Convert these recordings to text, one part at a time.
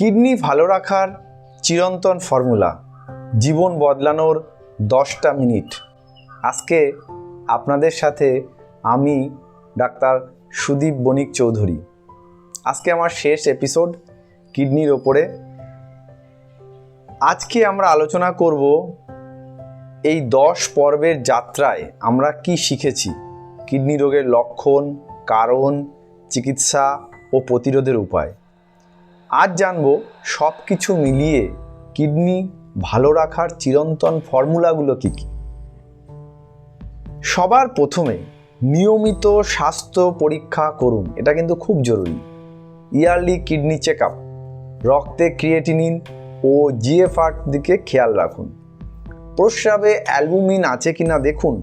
Kidney ভালো রাখার চিরন্তন ফর্মুলা, জীবন বদলানোর দশটা মিনিট। আজকে আপনাদের সাথে আমি ডাক্তার সুদীপ বণিক চৌধুরী। আজকে আমার শেষ এপিসোড কিডনির ওপরে। আজকে আমরা আলোচনা করব এই দশ পর্বের যাত্রায় আমরা কি শিখেছি, কিডনি রোগের লক্ষণ, কারণ, চিকিৎসা ও প্রতিরোধের উপায়। আজ জানব সব কিছু মিলিয়ে কিডনি ভালো রাখার চিরন্তন ফর্মুলাগুলো কী কী? সবার প্রথমে নিয়মিত স্বাস্থ্য পরীক্ষা করুন, এটা কিন্তু খুব জরুরি। ইয়ারলি কিডনি চেক আপ রক্তে ক্রিয়েটিনিন ও জিএফআর দিকে খেয়াল রাখুন। প্রস্রাবে অ্যালবুমিন আছে কিনা দেখুন।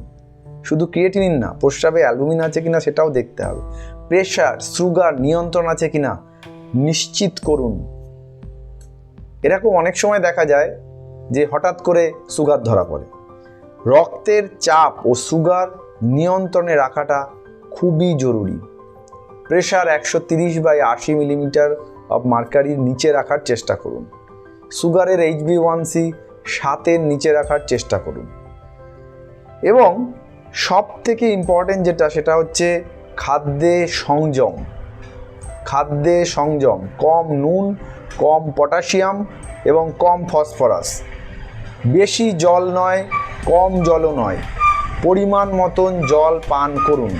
শুধু ক্রিয়েটিনিন না, প্রস্রাবে অ্যালবুমিন আছে কিনা সেটাও দেখতে হবে। প্রেশার, সুগার নিয়ন্ত্রণ আছে কিনা নিশ্চিত করুন। এরকম অনেক সময় দেখা যায় যে হঠাৎ করে সুগার ধরা পড়ে। রক্তের চাপ ও সুগার নিয়ন্ত্রণে রাখাটা খুবই জরুরি। প্রেশার একশো তিরিশ বাই আশি মিলিমিটার অফ মার্কারির নিচে রাখার চেষ্টা করুন। সুগারের এইচবি ওয়ান সি সাতের নিচে রাখার চেষ্টা করুন। এবং সব থেকে ইম্পর্টেন্ট যেটা সেটা হচ্ছে খাদ্যে সংযম। খাদ্যে সংযম, কম নুন, কম পটাশিয়াম এবং কম ফসফরাস। বেশি জল নয়, কম জলও নয়। পরিমাণ মতন জল পান করুন।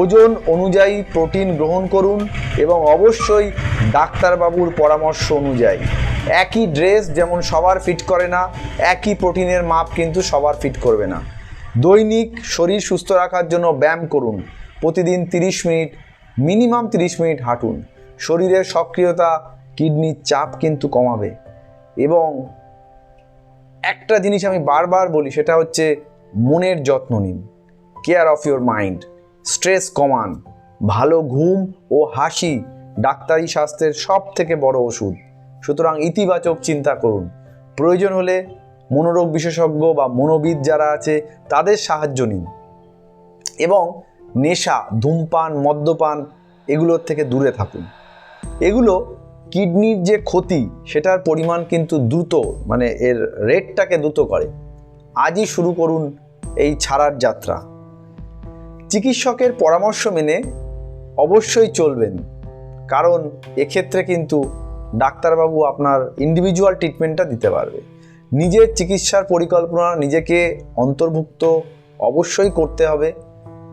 ওজন অনুযায়ী প্রোটিন গ্রহণ করুন এবং অবশ্যই ডাক্তারবাবুর পরামর্শ অনুযায়ী। একই ড্রেস যেমন সবার ফিট করে না, একই প্রোটিনের মাপ কিন্তু সবার ফিট করবে না। দৈনিক শরীর সুস্থ রাখার জন্য ব্যায়াম করুন। প্রতিদিন তিরিশ মিনিট মিনিমাম তিরিশ মিনিট হাঁটুন। শরীরের সক্রিয়তা, কিডনির চাপ কিন্তু কমাবে। এবং একটা জিনিস আমি বারবার বলি, সেটা হচ্ছে মনের যত্ন নিন। Care of your mind stress কমান। ভালো ঘুম ও হাসি ডাক্তারি স্বাস্থ্যের সব থেকে বড় ওষুধ। সুতরাং ইতিবাচক চিন্তা করুন। প্রয়োজন হলে মনোরোগ বিশেষজ্ঞ বা মনোবিদ যারা আছে, তাদের সাহায্য নিন। এবং নেশা, ধূমপান, মদ্যপান এগুলোর থেকে দূরে থাকুন। এগুলো কিডনির যে ক্ষতি, সেটার পরিমাণ কিন্তু দ্রুত মানে এর রেটটাকে দ্রুত করে। আজই শুরু করুন এই ছাড়ার যাত্রা। চিকিৎসকের পরামর্শ মেনে অবশ্যই চলবেন, কারণ এক্ষেত্রে কিন্তু ডাক্তারবাবু আপনার ইন্ডিভিজুয়াল ট্রিটমেন্টটা দিতে পারবে। নিজের চিকিৎসার পরিকল্পনা নিজেকে অন্তর্ভুক্ত অবশ্যই করতে হবে।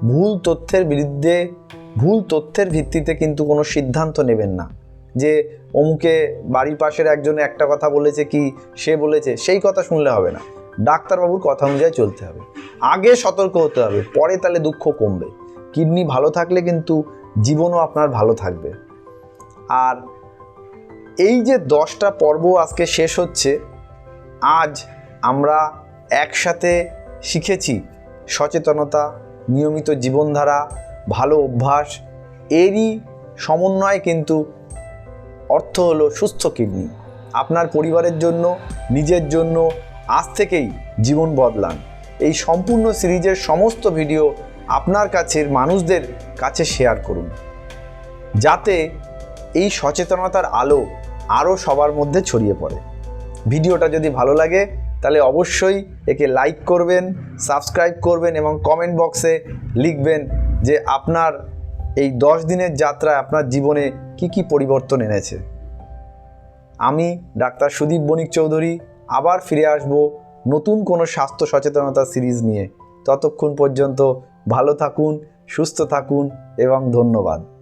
ভুল তথ্যের বিরুদ্ধে, ভুল তথ্যের ভিত্তিতে কিন্তু কোনো সিদ্ধান্ত নেবেন না। যে অমুকে বাড়ির পাশের একজন একটা কথা বলেছে কি সে বলেছে, সেই কথা শুনলে হবে না। ডাক্তারবাবুর কথা অনুযায়ী চলতে হবে। আগে সতর্ক হতে হবে, পরে তাহলে দুঃখ কমবে। কিডনি ভালো থাকলে কিন্তু জীবনও আপনার ভালো থাকবে। আর এই যে দশটা পর্ব আজকে শেষ হচ্ছে, আজ আমরা একসাথে শিখেছি সচেতনতা নিয়মিত জীবনধারা, ভালো অভ্যাস, এরই সমন্বয় কিন্তু অর্থ হলো সুস্থ কিডনি। আপনার পরিবারের জন্য, নিজের জন্য আজ থেকেই জীবন বদলান। এই সম্পূর্ণ সিরিজের সমস্ত ভিডিও আপনার কাছের মানুষদের কাছে শেয়ার করুন। যাতে এই সচেতনতার আলো আরও সবার মধ্যে ছড়িয়ে পড়ে। ভিডিওটা যদি ভালো লাগে তাহলে অবশ্যই একে লাইক করবেন সাবস্ক্রাইব করবেন এবং কমেন্ট বক্সে লিখবেন যে আপনার এই দশ দিনের যাত্রায় আপনার জীবনে কি কি পরিবর্তন এনেছে। আমি ডাক্তার সুদীপ বণিক চৌধুরী, আবার ফিরে আসব নতুন কোনো স্বাস্থ্য সচেতনতা সিরিজ নিয়ে। ততক্ষণ পর্যন্ত ভালো থাকুন, সুস্থ থাকুন এবং ধন্যবাদ।